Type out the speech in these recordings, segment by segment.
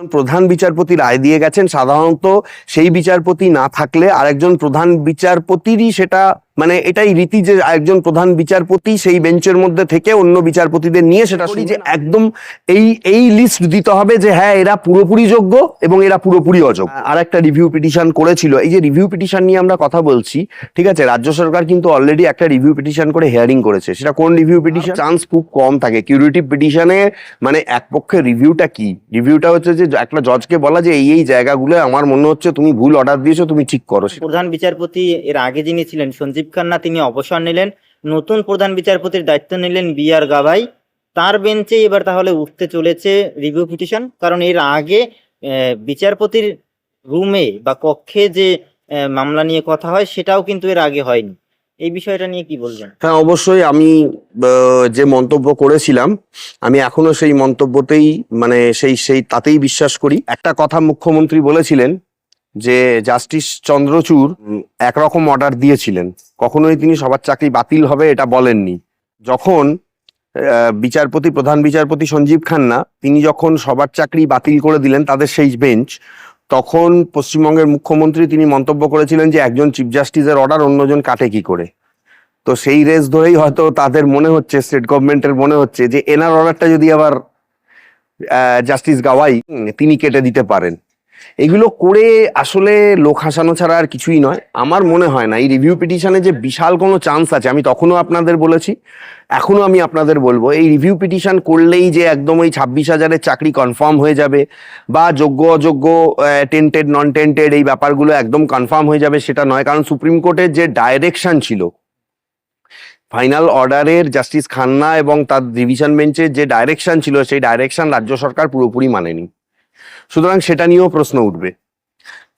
প্রধান বিচারপতি রায় দিয়ে গেছেন সাধারণত সেই বিচারপতি না থাকলে আরেকজন প্রধান বিচারপতিরই সেটা মানে এটাই রীতি যে একজন প্রধান বিচারপতি সেই বেঞ্চের মধ্যে থেকে অন্য বিচারপতিদের নিয়ে সেটা যে একদম এই এই লিস্ট দিতে হবে যে হ্যাঁ এরা পুরোপুরি যোগ্য এবং এরা পুরোপুরি অযোগ্য। আর একটা রিভিউ পিটিশন করেছিল। এই যে রিভিউ পিটিশন নিয়ে আমরা কথা বলছি ঠিক আছে রাজ্য সরকার কিন্তু অলরেডি একটা রিভিউ পিটিশন করে হিয়ারিং করেছে। সেটা কোন রিভিউ পিটিশন চান্স খুব কম থাকে। কিউরিটিভ পিটিশনে মানে এক পক্ষে রিভিউটা কি? রিভিউটা হচ্ছে যে একটা জজকে বলা যে এই এই জায়গাগুলো আমার মনে হচ্ছে তুমি ভুল অর্ডার দিয়েছ তুমি ঠিক করো প্রধান বিচারপতি এর আগে যিনি ছিলেন সঞ্জীব খান্না তিনি অবসর নিলেন। নতুন প্রধান বিচারপতির দায়িত্ব নিলেন বি আর গাভাই। তার বেঞ্চে এবার তাহলে উঠতে চলেছে রিভিউ পিটিশন, কারণ এর আগে বিচারপতির রুমে বা কক্ষে যে মামলা নিয়ে কথা হয়, সেটাও কিন্তু এর আগে হয়নি। এই বিষয়টা নিয়ে কি বলবেন? হ্যাঁ অবশ্যই আমি যে মন্তব্য করেছিলাম, আমি এখনও সেই মন্তব্যতেই মানে সেই সেই তাতেই বিশ্বাস করি। একটা কথা মুখ্যমন্ত্রী বলেছিলেন যে জাস্টিস চন্দ্রচূড় একরকম অর্ডার দিয়েছিলেন। কখনোই তিনি সবার চাকরি বাতিল হবে এটা বলেননি। যখন বিচারপতি, প্রধান বিচারপতি সঞ্জীব খান্না, তিনি যখন সবার চাকরি বাতিল করে দিলেন তাদের সেই বেঞ্চ তখন পশ্চিমবঙ্গের মুখ্যমন্ত্রী তিনি মন্তব্য করেছিলেন যে একজন চিফ জাস্টিসের অর্ডার অন্যজন কাটে কি করে। তো সেই রেস ধরেই হয়তো তাদের মনে হচ্ছে স্টেট গভর্নমেন্টের মনে হচ্ছে যে এনার অর্ডারটা যদি আবার জাস্টিস গাওয়াই, তিনি কেটে দিতে পারেন। এগুলো করে আসলে লোক হাসানো ছাড়া আর কিছুই নয়। আমার মনে হয় না, এই রিভিউ পিটিশনে যে বিশাল কোনো চান্স আছে, আমি তখনও আপনাদের বলেছি, এখনও আমি আপনাদের বলব, এই রিভিউ পিটিশন করলেই যে একদম ওই ছাব্বিশ হাজারের চাকরি কনফার্ম হয়ে যাবে, বা যোগ্য অযোগ্য টেন্টেড নন টেন্টেড এই ব্যাপারগুলো একদম কনফার্ম হয়ে যাবে, সেটা নয়। কারণ সুপ্রিম কোর্টের যে ডাইরেকশন ছিল ফাইনাল অর্ডারের জাস্টিস খান্না এবং তার ডিভিশন বেঞ্চের যে ডাইরেকশন ছিল, সেই ডাইরেকশন রাজ্য সরকার পুরোপুরি মানেনি। সুতরাং সেটা নিয়েও প্রশ্ন উঠবে।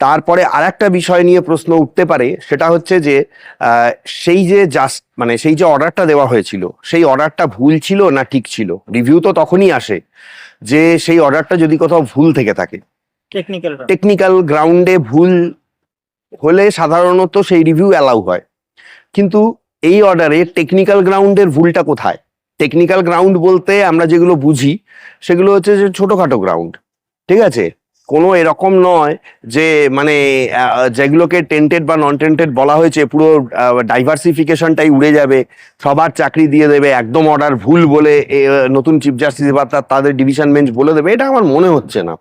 তারপরে আর একটা বিষয় নিয়ে প্রশ্ন উঠতে পারে সেটা হচ্ছে যে সেই যে জাস্ট মানে সেই যে অর্ডারটা দেওয়া হয়েছিল সেই অর্ডারটা ভুল ছিল না ঠিক ছিল? রিভিউ তো তখনই আসে যে সেই অর্ডারটা যদি কোথাও ভুল থেকে থাকে। টেকনিক্যাল টেকনিক্যাল গ্রাউন্ডে ভুল হলে সাধারণত সেই রিভিউ অ্যালাউ হয়। কিন্তু এই অর্ডারে টেকনিক্যাল গ্রাউন্ডের ভুলটা কোথায়? টেকনিক্যাল গ্রাউন্ড বলতে আমরা যেগুলো বুঝি সেগুলো হচ্ছে যে ছোটোখাটো গ্রাউন্ড ঠিক আছে? কোনো এরকম নয় যে মানে যেগুলোকে টেন্টেড বা নন টেন্টেড বলা হয়েছে, পুরো ডাইভার্সিফিকেশনটাই উড়ে যাবে, সবার চাকরি দিয়ে দেবে, একদম অর্ডার ভুল বলে নতুন চিফ জাস্টিস বা তাদের ডিভিশন বেঞ্চ বলে দেবে, এটা আমার মনে হচ্ছে না।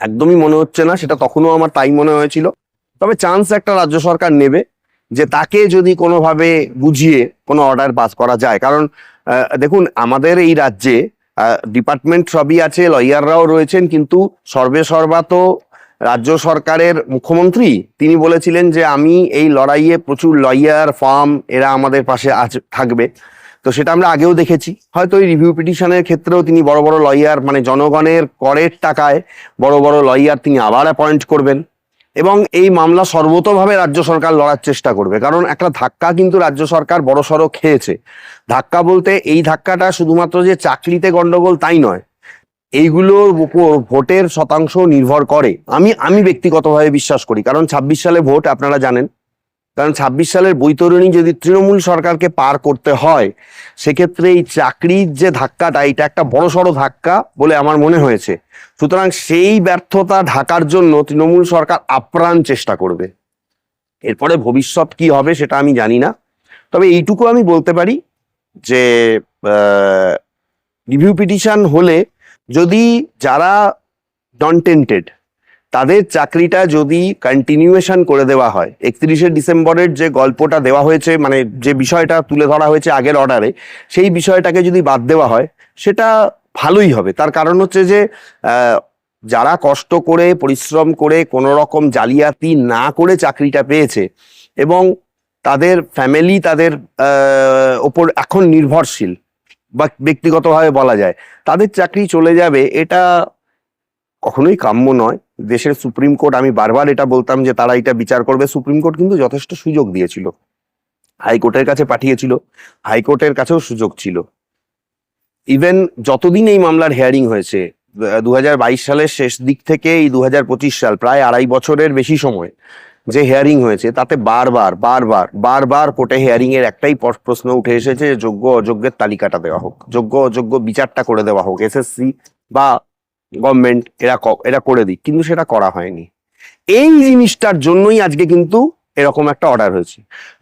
একদমই মনে হচ্ছে না, সেটা তখনও আমার তাই মনে হয়েছিল। তবে চান্স একটা রাজ্য সরকার নেবে, যে তাকে যদি কোনোভাবে বুঝিয়ে কোনো অর্ডার পাস করা যায়। কারণ দেখুন, আমাদের এই রাজ্যে ডিপার্টমেন্ট সবই আছে লয়াররাও রয়েছেন, কিন্তু সর্বে সর্বা তো রাজ্য সরকারের মুখ্যমন্ত্রী। তিনি বলেছিলেন যে, আমি এই লড়াইয়ে প্রচুর লয়ার ফার্ম এরা আমাদের পাশে আছে থাকবে। তো সেটা আমরা আগেও দেখেছি। হয়তো এই রিভিউ পিটিশনের ক্ষেত্রেও তিনি বড় বড় লয়ার মানে জনগণের করের টাকায় বড় বড় লয়ার তিনি আবার অ্যাপয়েন্ট করবেন। এবং এই মামলা সর্বতভাবে রাজ্য সরকার লড়ার চেষ্টা করবে। কারণ একটা ধাক্কা কিন্তু রাজ্য সরকার বড়সড় খেয়েছে। ধাক্কা বলতে এই ধাক্কাটা শুধুমাত্র যে চাকরিতে গন্ডগোল তাই নয়, এইগুলোর উপর ভোটের শতাংশ নির্ভর করে। আমি আমি ব্যক্তিগতভাবে বিশ্বাস করি। কারণ ছাব্বিশ সালে ভোট, আপনারা জানেন কারণ ছাব্বিশ সালের বৈতরণী যদি তৃণমূল সরকারকে পার করতে হয়, সেক্ষেত্রে এই চাকরির যে ধাক্কাটা, এটা একটা বড় সড়ো ধাক্কা বলে আমার মনে হয়েছে। সুতরাং সেই ব্যর্থতা ঢাকার জন্য তৃণমূল সরকার আপ্রাণ চেষ্টা করবে। এরপরে ভবিষ্যৎ কি হবে সেটা আমি জানি না। তবে এইটুকু আমি বলতে পারি যে রিভিউ পিটিশন হলে যদি যারা নন টেন্টেড তাদের চাকরিটা যদি কন্টিনিউয়েশন করে দেওয়া হয়, একত্রিশে ডিসেম্বরের যে গল্পটা দেওয়া হয়েছে মানে যে বিষয়টা তুলে ধরা হয়েছে আগের অর্ডারে সেই বিষয়টাকে যদি বাদ দেওয়া হয়, সেটা ভালোই হবে। তার কারণ হচ্ছে যে যারা কষ্ট করে, পরিশ্রম করে কোনো রকম জালিয়াতি না করে চাকরিটা পেয়েছে এবং তাদের ফ্যামিলি তাদের ওপর এখন নির্ভরশীল বা ব্যক্তিগতভাবে বলা যায়, তাদের চাকরি চলে যাবে, এটা কখনোই কাম্য নয়। দেশের সুপ্রিম কোর্ট, আমি বারবার এটা বলতাম যে তারা এটা বিচার করবে। সুপ্রিম কোর্ট কিন্তু যথেষ্ট সুযোগ দিয়েছিল। হাইকোর্টের কাছে পাঠিয়েছিল। হাইকোর্টের কাছেও সুযোগ ছিল। ইভেন যতদিন এই মামলার হেয়ারিং হয়েছে দু হাজার বাইশ সালের শেষ দিক থেকে এই দু হাজার পঁচিশ সাল, প্রায় আড়াই বছরের বেশি সময় যে হেয়ারিং হয়েছে, তাতে বারবার বারবার বারবার কোর্টে হেয়ারিং এর একটাই প্রশ্ন উঠে এসেছে যোগ্য অযোগ্যের তালিকাটা দেওয়া হোক। যোগ্য অযোগ্য বিচারটা করে দেওয়া হোক এসএসসি বা গভর্নমেন্ট এরা এরা করে দিক, কিন্তু সেটা করা হয়নি। এই জিনিসটার জন্যই আজকে কিন্তু এরকম একটা অর্ডার হয়েছে।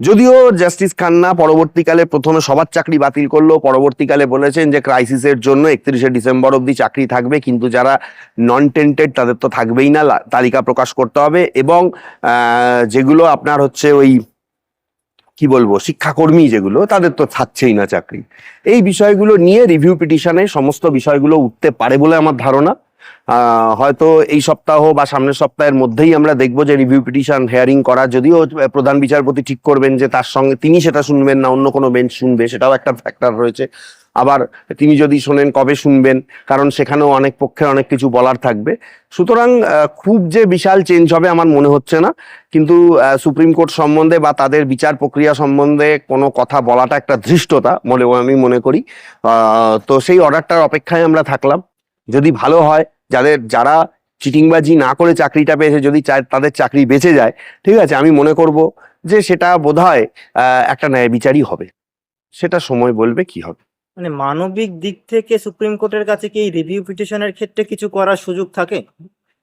যদিও জাস্টিস খান্না পরবর্তীকালে প্রথমে সবার চাকরি বাতিল করল, পরবর্তীকালে বলেছেন যে ক্রাইসিসের জন্য একত্রিশে ডিসেম্বর অবধি চাকরি থাকবে, কিন্তু যারা নন টেন্টেড তাদের তো থাকবেই না তালিকা প্রকাশ করতে হবে এবং যেগুলো আপনার হচ্ছে ওই কি বলব, শিক্ষাকর্মী যেগুলো, তাদের তো থাকছেই না চাকরি। এই বিষয়গুলো নিয়ে রিভিউ পিটিশনে সমস্ত বিষয়গুলো উঠতে পারে বলে আমার ধারণা। হয়তো এই সপ্তাহ বা সামনের সপ্তাহের মধ্যেই আমরা দেখব যে রিভিউ পিটিশন হেয়ারিং করা, যদিও প্রধান বিচারপতি ঠিক করবেন যে তার সঙ্গে তিনি সেটা শুনবেন না, অন্য কোনো বেঞ্চ শুনবে, সেটাও একটা ফ্যাক্টর রয়েছে। আবার তিনি যদি শোনেন, কবে শুনবেন? কারণ সেখানেও অনেক পক্ষের অনেক কিছু বলার থাকবে। সুতরাং খুব যে বিশাল চেঞ্জ হবে আমার মনে হচ্ছে না। কিন্তু সুপ্রিম কোর্ট সম্বন্ধে বা তাদের বিচার প্রক্রিয়া সম্বন্ধে কোনো কথা বলাটা একটা ধৃষ্টতা বলে আমি মনে করি। তো সেই অর্ডারটার অপেক্ষায় আমরা থাকলাম। যদি ভালো হয়, যাদের, যারা চিটিংবাজি না করে চাকরিটা পেয়েছে, যদি তাদের চাকরি বেঁচে যায়, ঠিক আছে, আমি মনে করব যে সেটা বোধহয় একটা ন্যায় বিচারই হবে। সেটা সময় বলবে কি হবে। মানে মানবিক দিক থেকে সুপ্রিম কোর্টের কাছে কি রিভিউ পিটিশনের ক্ষেত্রে কিছু করার সুযোগ থাকে?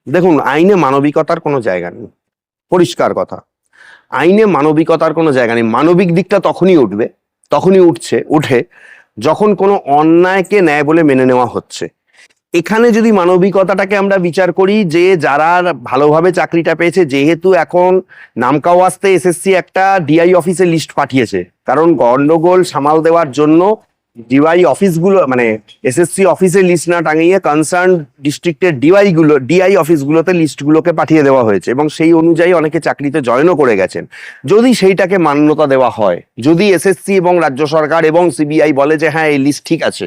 দেখুন, আইনে মানবিকতার কোনো জায়গা নেই। পরিষ্কার কথা। আইনে মানবিকতার কোনো জায়গা নেই। মানবিক দিকটা তখনই উঠবে, তখনই উঠছে, উঠে যখন কোনো অন্যায়কে ন্যায় বলে মেনে নেওয়া হচ্ছে। এখানে যদি মানবিকতাটাকে আমরা বিচার করি যে যারা ভালোভাবে চাকরিটা পেয়েছে, যেহেতু এখন নামকাওয়াস্তে এসএসসি একটা ডিআই অফিসে লিস্ট পাঠিয়েছে। কারণ গন্ডগোল সামাল দেওয়ার জন্য ডিওয়াই অফিসগুলো মানে এসএসসি অফিসে লিস্ট না টাঙিয়ে কনসার্ন ডিস্ট্রিক্টের ডিওয়াই গুলো ডিআই অফিসগুলোতে লিস্টগুলোকে পাঠিয়ে দেওয়া হয়েছে এবং সেই অনুযায়ী অনেকে চাকরিতে জয়েনও করে গেছেন। যদি সেইটাকে মান্যতা দেওয়া হয়, যদি এসএসসি এবং রাজ্য সরকার এবং সিবিআই বলে যে হ্যাঁ এই লিস্ট ঠিক আছে,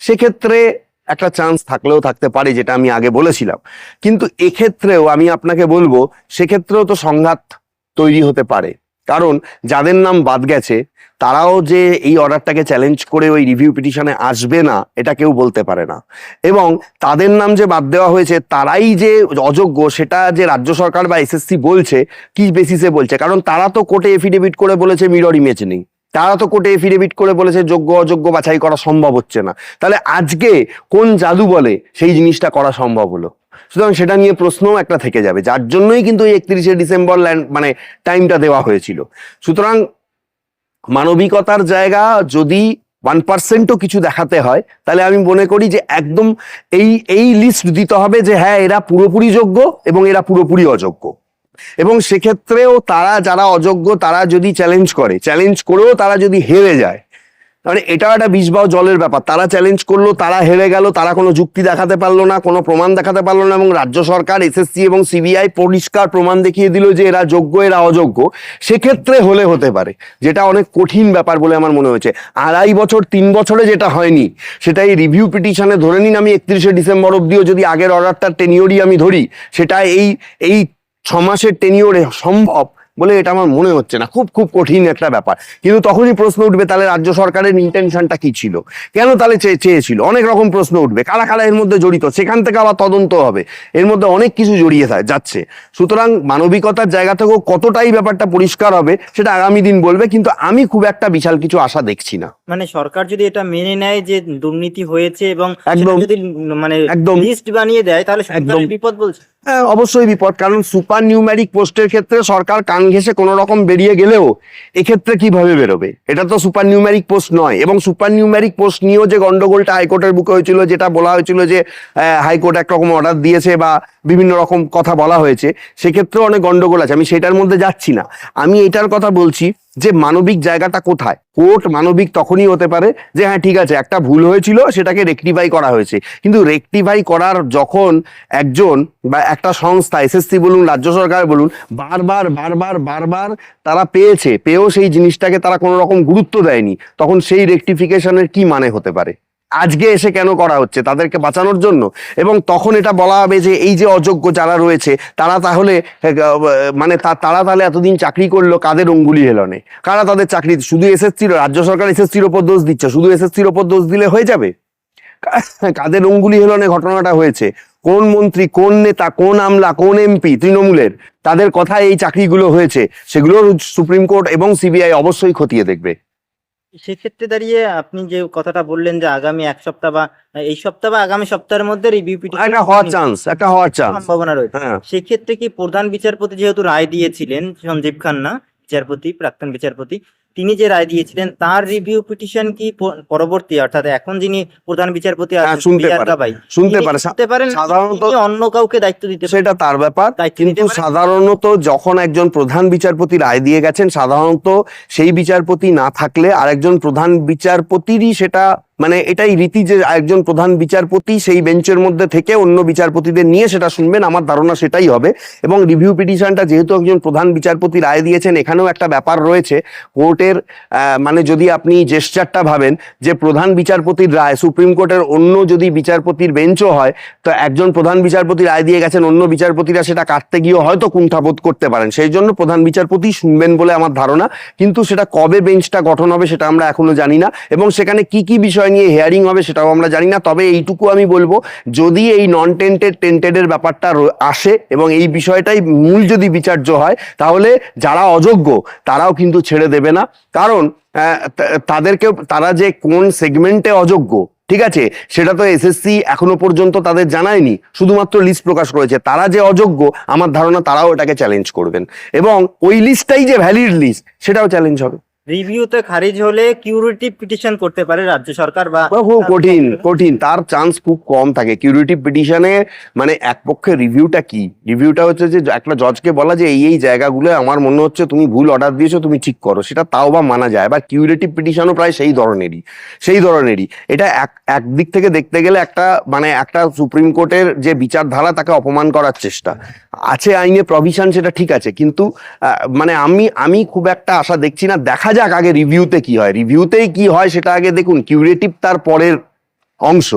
সেক্ষেত্রে একটা চান্স থাকলেও থাকতে পারে, যেটা আমি আগে বলেছিলাম। কিন্তু এক্ষেত্রেও আমি আপনাকে বলব, সেক্ষেত্রেও তো সংঘাত তৈরি হতে পারে। কারণ যাদের নাম বাদ গেছে তারাও যে এই অর্ডারটাকে চ্যালেঞ্জ করে ওই রিভিউ পিটিশনে আসবে না, এটা কেউ বলতে পারে না। এবং তাদের নাম যে বাদ দেওয়া হয়েছে, তারাই যে অযোগ্য, সেটা যে রাজ্য সরকার বা এসএসসি বলছে, কি বেসিসে বলছে? কারণ তারা তো কোর্টে এফিডেভিট করে বলেছে মিরর ইমেজ নেই। তারা তো কোর্টে এফিডেভিট করে বলেছে যোগ্য, অযোগ্য বাছাই করা সম্ভব হচ্ছে না। তাহলে আজকে কোন জাদু বলে সেই জিনিসটা করা সম্ভব হলো? সুতরাং সেটা নিয়ে প্রশ্নও একটা থেকে যাবে। যার জন্যই কিন্তু এই একত্রিশে ডিসেম্বর ল্যান্ড মানে টাইমটা দেওয়া হয়েছিল। সুতরাং মানবিকতার জায়গা যদি ওয়ান পার্সেন্টও কিছু দেখাতে হয়, তাহলে আমি মনে করি যে একদম এই এই লিস্ট দিতে হবে যে হ্যাঁ এরা পুরোপুরি যোগ্য এবং এরা পুরোপুরি অযোগ্য। এবং সেক্ষেত্রেও তারা যারা অযোগ্য, তারা যদি চ্যালেঞ্জ করে চ্যালেঞ্জ করেও তারা যদি হেরে যায় মানে এটাও একটা বিষবাও জলের ব্যাপার। তারা চ্যালেঞ্জ করল, তারা হেরে গেল, তারা কোনো যুক্তি দেখাতে পারল না, কোনো প্রমাণ দেখাতে পারল না, এবং রাজ্য সরকার এসএসসি এবং সিবিআই পরিষ্কার প্রমাণ দেখিয়ে দিল যে এরা যোগ্য, এরা অযোগ্য। সেক্ষেত্রে হলে হতে পারে। যেটা অনেক কঠিন ব্যাপার বলে আমার মনে হয়েছে। আড়াই বছর, তিন বছরে যেটা হয়নি, সেটা এই রিভিউ পিটিশনে ধরে নিন আমি একত্রিশে ডিসেম্বর অব্দিও যদি আগের অর্ডারটা টেনিওরই আমি ধরি, সেটা এই এই ছ মাসের টেনিওরে সম্ভব। বলে এটা আমার মনে হচ্ছে না। খুব খুব কঠিন একটা ব্যাপার। কিন্তু তখনই প্রশ্ন উঠবে তাহলে রাজ্য সরকারের ইন্টেনশনটা কি ছিল? কেন তাহলে চেয়ে চেয়েছিল? অনেক রকম প্রশ্ন উঠবে। কারা কারা এর মধ্যে জড়িত? সেখান থেকে আবার তদন্ত হবে। এর মধ্যে অনেক কিছু জড়িয়ে থা- যাচ্ছে। সুতরাং মানবিকতার জায়গা থেকেও কতটাই ব্যাপারটা পরিষ্কার হবে সেটা আগামী দিন বলবে। কিন্তু আমি খুব একটা বিশাল কিছু আশা দেখছি না। মানে সরকার যদি এটা মেনে নেয় যে দুর্নীতি হয়েছে এবং একদম। যদি মানে একদম। লিস্ট বানিয়ে দেয় তাহলে একদম। বিপদ বলছে। অবশ্যই বিপদ। কারণ সুপার নিউম্যারিক পোস্টের ক্ষেত্রে সরকার কান ঘেসে কোনো রকম বেরিয়ে গেলেও এক্ষেত্রে কীভাবে বেরোবে? এটা তো সুপার নিউম্যারিক পোস্ট নয়। এবং সুপার নিউম্যারিক পোস্ট নিয়েও যে গন্ডগোলটা হাইকোর্টের বুকে হয়েছিল, যেটা বলা হয়েছিল যে হাইকোর্ট একরকম অর্ডার দিয়েছে বা বিভিন্ন রকম কথা বলা হয়েছে, সেক্ষেত্রেও অনেক গন্ডগোল আছে। আমি সেটার মধ্যে যাচ্ছি না। আমি এটার কথা বলছি যে মানবিক জায়গাটা কোথায়? কোর্ট মানবিক তখনই হতে পারে যে হ্যাঁ ঠিক আছে, একটা ভুল হয়েছিল, সেটাকে রেকটিফাই করা হয়েছে। কিন্তু রেকটিফাই করার যখন একজন বা একটা সংস্থা এসএসসি বলুন, রাজ্য সরকার বলুন, বারবার বারবার বারবার তারা পেয়েছে, পেয়েও সেই জিনিসটাকে তারা কোনো রকম গুরুত্ব দেয়নি, তখন সেই রেকটিফিকেশনের কি মানে হতে পারে? আজকে এসে কেন করা হচ্ছে? তাদেরকে বাঁচানোর জন্য। এবং তখন এটা বলা হবে যে, এই যে অযোগ্য যারা রয়েছে, তারা তাহলে মানে তারা তাহলে এতদিন চাকরি করল কাদের অঙ্গুলি হেলনে? কারা তাদের চাকরি, শুধু এসএসসির, রাজ্য সরকার এসএসসির ওপর দোষ দিচ্ছে, শুধু এসএসসির ওপর দোষ দিলে হয়ে যাবে? কাদের অঙ্গুলি হেলনে ঘটনাটা হয়েছে? কোন মন্ত্রী, কোন নেতা, কোন আমলা, কোন এমপি, তৃণমূলের, তাদের কথায় এই চাকরিগুলো হয়েছে, সেগুলোর সুপ্রিম কোর্ট এবং সিবিআই অবশ্যই খতিয়ে দেখবে। সেক্ষেত্রে দাঁড়িয়ে আপনি যে কথাটা বললেন যে আগামী এক সপ্তাহ বা এই সপ্তাহ বা আগামী সপ্তাহের মধ্যে রিভিউ একটা হওয়ার চান্স একটা হওয়ার চান্স সম্ভাবনা রয়েছে। হ্যাঁ। সেক্ষেত্রে কি প্রধান বিচারপতি যেহেতু রায় দিয়েছিলেন সঞ্জীব খান্না বিচারপতি প্রাক্তন বিচারপতি তিনি যে রায় দিয়েছিলেন তার রিভিউ পিটিশন কি পরবর্তী অর্থাৎ এখন যিনি প্রধান বিচারপতি হ্যাঁ, শুনতে পারে। শুনতে পারেন সাধারণত অন্য কাউকে দায়িত্ব দিতে সেটা তার ব্যাপার। কিন্তু সাধারণত যখন একজন প্রধান বিচারপতি রায় দিয়ে গেছেন সাধারণত সেই বিচারপতি না থাকলে আরেকজন প্রধান বিচারপতিরই সেটা মানে এটাই রীতি যে একজন প্রধান বিচারপতি সেই বেঞ্চের মধ্যে থেকে অন্য বিচারপতিদের নিয়ে সেটা শুনবেন, আমার ধারণা সেটাই হবে। এবং রিভিউ পিটিশনটা যেহেতু একজন প্রধান বিচারপতি রায় দিয়েছেন, এখানেও একটা ব্যাপার রয়েছে। কোর্টের মানে যদি আপনি জেস্টারটা ভাবেন যে প্রধান বিচারপতির রায়, সুপ্রিম কোর্টের অন্য যদি বিচারপতির বেঞ্চও হয়, তো একজন প্রধান বিচারপতি রায় দিয়ে গেছেন, অন্য বিচারপতিরা সেটা কাটতে গিয়ে হয়তো কুণ্ঠাবোধ করতে পারেন। সেই জন্য প্রধান বিচারপতি শুনবেন বলে আমার ধারণা। কিন্তু সেটা কবে বেঞ্চটা গঠন হবে সেটা আমরা এখনও জানি না। এবং সেখানে কি কি বিষয় নিয়ে হেয়ারিং হবে সেটাও আমরা জানি না। তবে এইটুকু আমি বলব যদি এই নন টেন্টেড টেন্টেডের ব্যাপারটা আসে এবং এই বিষয়টাই মূল যদি বিচার্য হয় তাহলে যারা অযোগ্য তারাও কিন্তু ছেড়ে দেবে না। কারণ আহ, তা- তাদেরকেও তারা যে কোন সেগমেন্টে অযোগ্য ঠিক আছে? সেটা তো এসএসসি এখনও পর্যন্ত তাদের জানায়নি। শুধুমাত্র লিস্ট প্রকাশ করেছে। তারা যে অযোগ্য আমার ধারণা তারাও এটাকে চ্যালেঞ্জ করবেন। এবং ওই লিস্টটাই যে ভ্যালিড লিস্ট সেটাও চ্যালেঞ্জ হবে। রিভিউতে খারিজ হলে কিউরিটিভ পিটিশন করতে পারে রাজ্য সরকার বা বহু কঠিন কঠিন। তার চান্স খুব কম থাকে। কিউরিটিভ পিটিশনে মানে এক পক্ষে রিভিউটা কি? রিভিউটা হচ্ছে যে, একটা জজকে বলা যে, এই এই জায়গাগুলো আমার মনে হচ্ছে তুমি ভুল অর্ডার দিয়েছ, তুমি ঠিক করো। সেটা তাও বা মানা যায়। বা কিউরিটিভ পিটিশনও প্রায় সেই ধরনেরই। সেই ধরনেরই। এটা এক একদিক থেকে দেখতে গেলে একটা মানে একটা সুপ্রিম কোর্টের যে বিচারধারা, তাকে অপমান করার চেষ্টা। আছে আইনে প্রভিশন সেটা ঠিক আছে। কিন্তু মানে আমি আমি খুব একটা আশা দেখছি না। দেখা যাক আগে রিভিউতে কি হয়। রিভিউতেই কি হয় সেটা আগে দেখুন কিউরেটিভ তার পরের অংশ।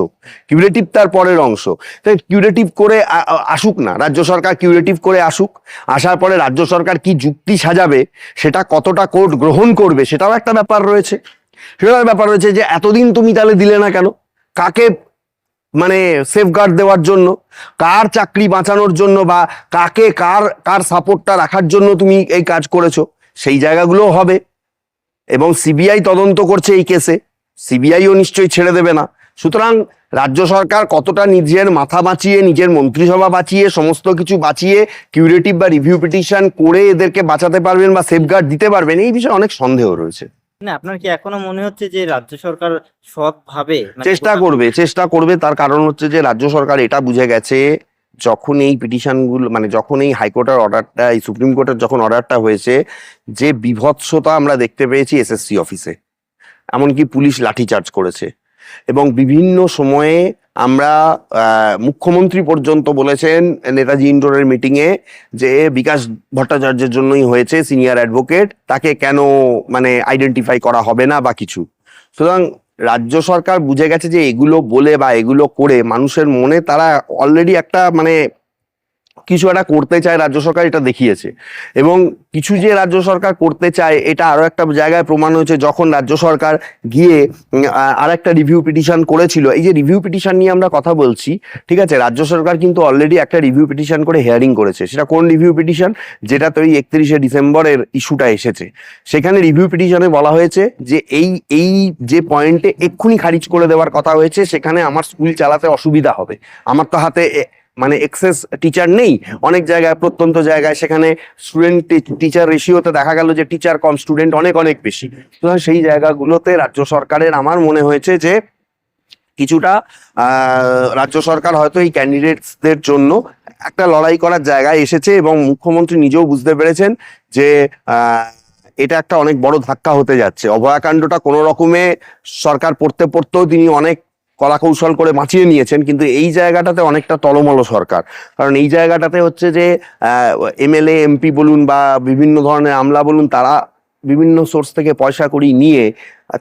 কিউরেটিভ তার পরের অংশ। তাই কিউরেটিভ করে আসুক না, রাজ্য সরকার কিউরেটিভ করে আসুক, আসার পরে রাজ্য সরকার কি যুক্তি সাজাবে, সেটা কতটা কোর্ট গ্রহণ করবে, সেটাও একটা ব্যাপার রয়েছে। সেটাও ব্যাপার রয়েছে যে এতদিন তুমি তাহলে দিলে না কেন? কাকে মানে সেফগার্ড দেওয়ার জন্য? কার চাকরি বাঁচানোর জন্য বা কাকে, কার কার সাপোর্টটা রাখার জন্য তুমি এই কাজ করেছ? সেই জায়গাগুলোও হবে। এবং সিবিআই তদন্ত করছে এই কেসে সিবিআইও নিশ্চয়ই ছেড়ে দেবে না। সুতরাং রাজ্য সরকার কতটা নিজের মাথা বাঁচিয়ে নিজের মন্ত্রিসভা বাঁচিয়ে সমস্ত কিছু বাঁচিয়ে কিউরেটিভ বা রিভিউ পিটিশন করে এদেরকে বাঁচাতে পারবেন বা সেফগার্ড দিতে পারবেন এই বিষয়ে অনেক সন্দেহ রয়েছে। না আপনার কি এখনও মনে হচ্ছে যে রাজ্য সরকার সৎভাবে মানে চেষ্টা করবে চেষ্টা করবে তার কারণ হচ্ছে যে রাজ্য সরকার এটা বুঝে গেছে যখন এই পিটিশনগুলো মানে যখন এই হাইকোর্টের অর্ডারটা, এই সুপ্রিম কোর্টের যখন অর্ডারটা হয়েছে, যে বিভৎসতা আমরা দেখতে পেয়েছি এসএসসি অফিসে, এমনকি পুলিশ লাঠিচার্জ করেছে। এবং বিভিন্ন সময়ে আমরা মুখ্যমন্ত্রী পর্যন্ত বলেছেন নেতাজি ইন্ডোরের মিটিংয়ে যে বিকাশ ভট্টাচার্যের জন্যই হয়েছে সিনিয়র অ্যাডভোকেট, তাকে কেন মানে আইডেন্টিফাই করা হবে না বা কিছু। সুতরাং রাজ্য সরকার বুঝে গেছে যে এগুলো বলে বা এগুলো করে মানুষের মনে তারা অলরেডি একটা মানে কিছু একটা করতে চায় রাজ্য সরকার, এটা দেখিয়েছে। এবং কিছু যে রাজ্য সরকার করতে চায়, এটা আরও একটা জায়গায় প্রমাণ হয়েছে যখন রাজ্য সরকার গিয়ে আর একটা রিভিউ পিটিশন করেছিল। এই যে রিভিউ পিটিশন নিয়ে আমরা কথা বলছি, ঠিক আছে, রাজ্য সরকার কিন্তু অলরেডি একটা রিভিউ পিটিশন করে হেয়ারিং করেছে। সেটা কোন রিভিউ পিটিশন যেটা তো এই একত্রিশে ডিসেম্বরের ইস্যুটা এসেছে। সেখানে রিভিউ পিটিশনে বলা হয়েছে যে এই এই যে পয়েন্টে এক্ষুনি খারিজ করে দেওয়ার কথা হয়েছে, সেখানে আমার স্কুল চালাতে অসুবিধা হবে। আমার তো হাতে মানে এক্সেস টিচার নেই। অনেক জায়গায়, প্রত্যন্ত জায়গায় সেখানে স্টুডেন্ট টিচার রেশিওতে দেখা গেল যে টিচার কম স্টুডেন্ট অনেক অনেক বেশি। সুতরাং সেই জায়গাগুলোতে রাজ্য সরকারের আমার মনে হয়েছে যে কিছুটা রাজ্য সরকার হয়তো এই ক্যান্ডিডেটসদের জন্য একটা লড়াই করার জায়গায় এসেছে এবং মুখ্যমন্ত্রী নিজেও বুঝতে পেরেছেন যে এটা একটা অনেক বড় ধাক্কা হতে যাচ্ছে। অভয়াকাণ্ডটা কোনো রকমে সরকার পড়তে পড়তেও তিনি অনেক কলা কৌশল করে বাঁচিয়ে নিয়েছেন, কিন্তু এই জায়গাটাতে অনেকটা তলমল সরকার। কারণ এই জায়গাটাতে হচ্ছে যে এমএলএ, এমপি বলুন বা বিভিন্ন ধরনের আমলা বলুন, তারা বিভিন্ন সোর্স থেকে পয়সা করি নিয়ে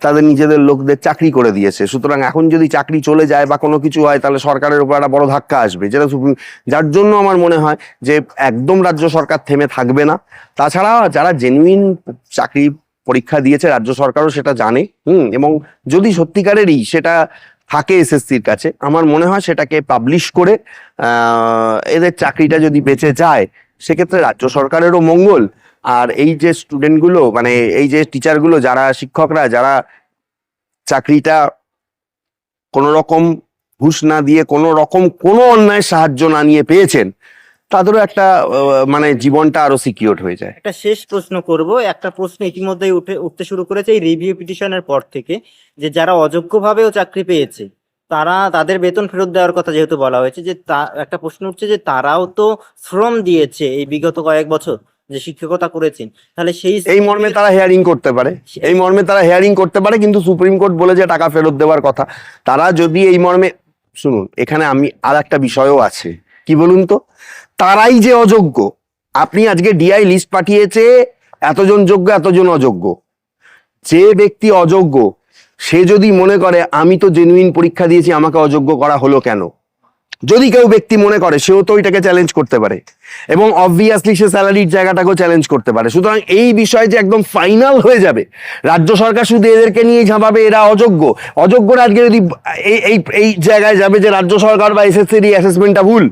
তাদের নিজেদের লোকদের চাকরি করে দিয়েছে। সুতরাং এখন যদি চাকরি চলে যায় বা কোনো কিছু হয়, তাহলে সরকারের উপর একটা বড় ধাক্কা আসবে। যেটা সুপ্রিম, যার জন্য আমার মনে হয় যে একদম রাজ্য সরকার থেমে থাকবে না। তাছাড়া যারা জেনুইন চাকরি পরীক্ষা দিয়েছে, রাজ্য সরকারও সেটা জানে। হুম, এবং যদি সত্যিকারেরই সেটা থাকে এসএসসির কাছে। আমার মনে হয় সেটাকে পাবলিশ করে এদের চাকরিটা যদি বেঁচে যায়, সেক্ষেত্রে রাজ্য সরকারেরও মঙ্গল। আর এই যে স্টুডেন্টগুলো মানে এই যে টিচারগুলো যারা শিক্ষকরা, যারা চাকরিটা কোনো রকম ঘুষ না দিয়ে কোনো রকম কোনো অন্যায় সাহায্য না নিয়ে পেয়েছেন তাদেরও একটা মানে জীবনটা আরও সিকিউর হয়ে যায়। একটা শেষ প্রশ্ন করব। একটা প্রশ্ন ইতিমধ্যেই উঠে উঠতে শুরু করেছে এই রিভিউ পিটিশনের পর থেকে যে যারা অযোগ্যভাবেও চাকরি পেয়েছে তারা তাদের বেতন ফেরত দেওয়ার কথা যেহেতু বলা হয়েছে যে তা একটা প্রশ্ন উঠছে যে তারাও তো শ্রম দিয়েছে এই বিগত কয়েক বছর যে শিক্ষকতা করেছেন। তাহলে সেই এই মর্মে তারা হেয়ারিং করতে পারে। এই মর্মে তারা হেয়ারিং করতে পারে কিন্তু সুপ্রিম কোর্ট বলে যে টাকা ফেরত দেওয়ার কথা। তারা যদি এই মর্মে শুনুন এখানে আমি আর একটা বিষয়ও আছে। কি বলুন তো? তারাই যে অযোগ্য। আপনি আজকে ডিআই লিস্ট পাঠিয়েছে, এতজন যোগ্য, এতজন অযোগ্য। যে ব্যক্তি অযোগ্য, সে যদি মনে করে, আমি তো জেনুইন পরীক্ষা দিয়েছি, আমাকে অযোগ্য করা হলো কেন? যদি কেউ ব্যক্তি মনে করে, সেও তো ওইটাকে চ্যালেঞ্জ করতে পারে। এবং অবভিয়াসলি সে স্যালারির জায়গাটাকেও চ্যালেঞ্জ করতে পারে। সুতরাং এই বিষয় যে একদম ফাইনাল হয়ে যাবে, রাজ্য সরকার শুধু এদেরকে নিয়ে ঝাঁপাবে, এরা অযোগ্য। অযোগ্যরা আজকে যদি এই এই এই জায়গায় যাবে যে রাজ্য সরকার বা এসএসসির অ্যাসেসমেন্টটা ভুল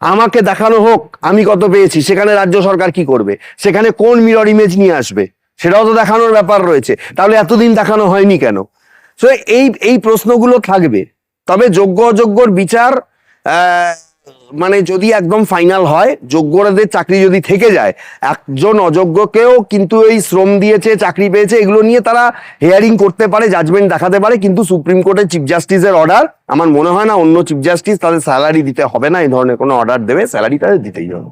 আমাকে দেখানো হোক আমি কত পেয়েছি। সেখানে রাজ্য সরকার কি করবে? সেখানে কোন মিরর ইমেজ নিয়ে আসবে? সেটাও তো দেখানোর ব্যাপার রয়েছে। তাহলে এতদিন দেখানো হয়নি কেন? সো এই এই প্রশ্নগুলো থাকবে। তবে যোগ্য অযোগ্যর বিচার আহ, মানে যদি একদম ফাইনাল হয় যোগ্যদের চাকরি যদি থেকে যায়, একজন অযোগ্যকেও কিন্তু এই শ্রম দিয়েছে, চাকরি পেয়েছে, এগুলো নিয়ে তারা হেয়ারিং করতে পারে জাজমেন্ট দেখাতে পারে, কিন্তু সুপ্রিম কোর্টের চিফ জাস্টিসের অর্ডার আমার মনে হয় না অন্য চিফ জাস্টিস তাদের স্যালারি দিতে হবে না, এই ধরনের কোনো অর্ডার দেবে স্যালারি তাদের দিতেই হবে।